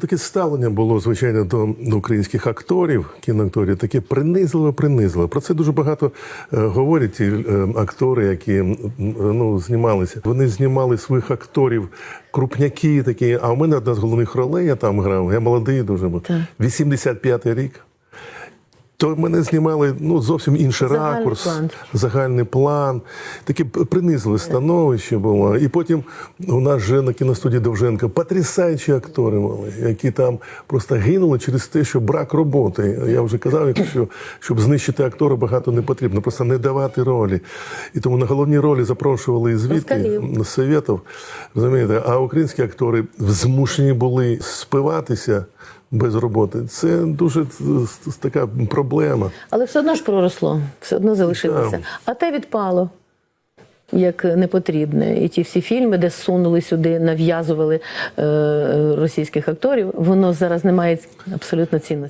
Таке ставлення було, звичайно, до, до українських акторів, кіноакторів, таке принизливо, принизливо. Про це дуже багато е, говорять ті е, актори, які ну, знімалися. Вони знімали своїх акторів, крупняки такі. А у мене одна з головних ролей, я там грав, я молодий дуже був. Так. 85-й рік. То мене знімали ну, зовсім інший Загальний ракурс, план. загальний план. Таке принизливе становище було. І потім у нас же на кіностудії Довженка потрясаючі актори були, які там просто гинули через те, що брак роботи. Я вже казав, що щоб знищити актора багато не потрібно, просто не давати ролі. І тому на головні ролі запрошували і звідти з розумієте, а українські актори змушені були спиватися. Без роботи це дуже така проблема. Але все одно ж проросло, все одно залишилося. Так. А те відпало. Як непотрібне, і ті всі фільми, де сунули сюди, нав'язували е, російських акторів, воно зараз не має абсолютно цінності.